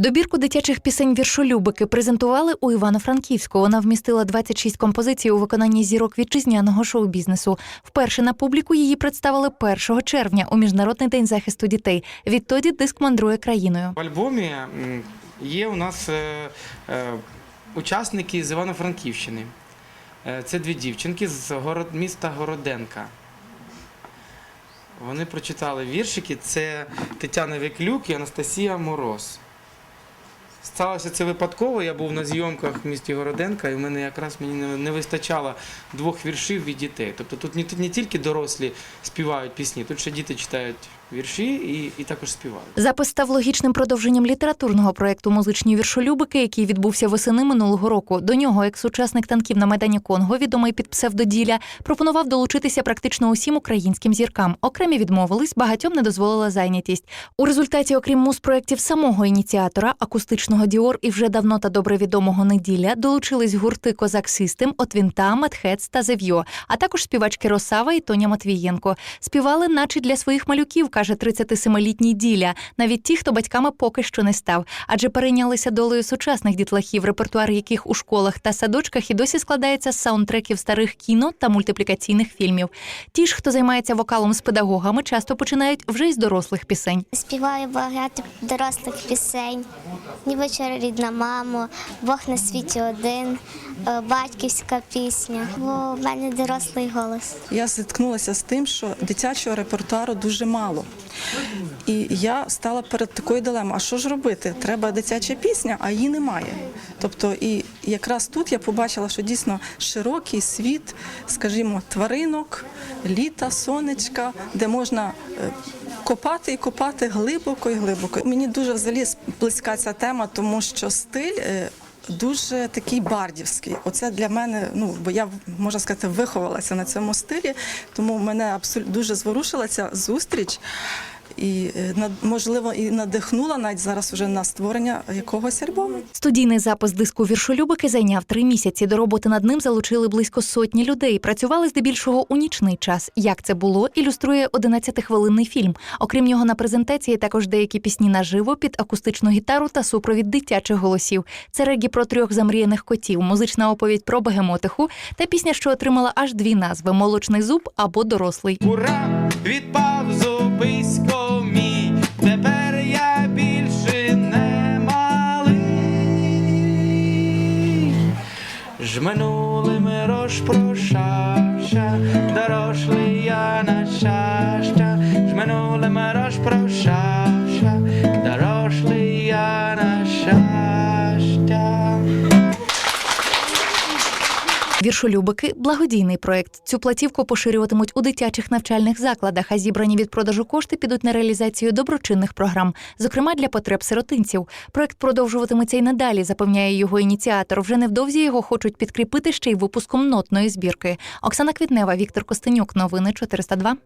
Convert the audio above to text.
Добірку дитячих пісень віршолюбики презентували у Івано-Франківську. Вона вмістила 26 композицій у виконанні зірок вітчизняного шоу-бізнесу. Вперше на публіку її представили 1 червня у Міжнародний день захисту дітей. Відтоді диск мандрує країною. В альбомі є у нас е, е, учасники з Івано-Франківщини. Е, Це дві дівчинки з город, міста Городенка. Вони прочитали віршики. Це Тетяна Веклюк і Анастасія Мороз. Сталося це випадково. Я був на зйомках в місті Городенка, і в мене якраз мені не- вистачало двох віршів від дітей. Тобто тут не тільки дорослі співають пісні, тут ще діти читають вірші і, і також співають. Запис став логічним продовженням літературного проєкту Музичні віршолюбики, який відбувся восени минулого року. До нього, як сучасник танків на майдані Конго, відомий під псевдоділя, пропонував долучитися практично усім українським зіркам. Окремі відмовились, багатьом не дозволила зайнятість. У результаті, окрім муз-проєктів самого ініціатора, акустичного Діор і вже давно та добре відомого неділя, долучились гурти Козак Систем, Отвінта, Медхец та Зев'йо, а також співачки Росава і Тоня Матвієнко. Співали, наче для своїх малюків, каже 37-літній діля, навіть ті, хто батьками поки що не став, адже перейнялися долею сучасних дітлахів, репертуар яких у школах та садочках і досі складається з саундтреків старих кіно та мультиплікаційних фільмів. Ті ж, хто займається вокалом з педагогами, часто починають вже із дорослих пісень. Співаю багато дорослих пісень. Ні вечора рідна мамо, Бог на світі один, е, батьківська пісня. Бо в мене дорослий голос. Я зіткнулася з тим, що дитячого репертуару дуже мало. І я стала перед такою дилемою: а що ж робити? Треба дитяча пісня, а її немає. Тобто, і якраз тут я побачила, що дійсно широкий світ, скажімо, тваринок, літа, сонечка, де можна е, копати і копати глибоко і глибоко. Мені дуже взагалі близька ця тема, тому що стиль. Дуже такий бардівський. Оце для мене, ну бо я можна сказати, виховалася на цьому стилі, тому мене абсолютно дуже зворушила ця зустріч. І е, можливо і надихнула навіть зараз уже на створення якогось альбому. Студійний запис диску віршолюбики зайняв три місяці. До роботи над ним залучили близько сотні людей. Працювали здебільшого у нічний час. Як це було, ілюструє 11-хвилинний фільм. Окрім нього, на презентації також деякі пісні наживо під акустичну гітару та супровід дитячих голосів. Це регі про трьох замріяних котів, музична оповідь про бегемотиху та пісня, що отримала аж дві назви: молочний зуб або дорослий. Ура! Відпав Жменулим розпрошався, дорослий я на щастя. минулим розпрошався, Віршолюбики благодійний проект. Цю платівку поширюватимуть у дитячих навчальних закладах, а зібрані від продажу кошти підуть на реалізацію доброчинних програм, зокрема для потреб сиротинців. Проект продовжуватиметься й надалі, запевняє його ініціатор. Вже невдовзі його хочуть підкріпити ще й випуском нотної збірки. Оксана Квітнева, Віктор Костенюк. Новини 402.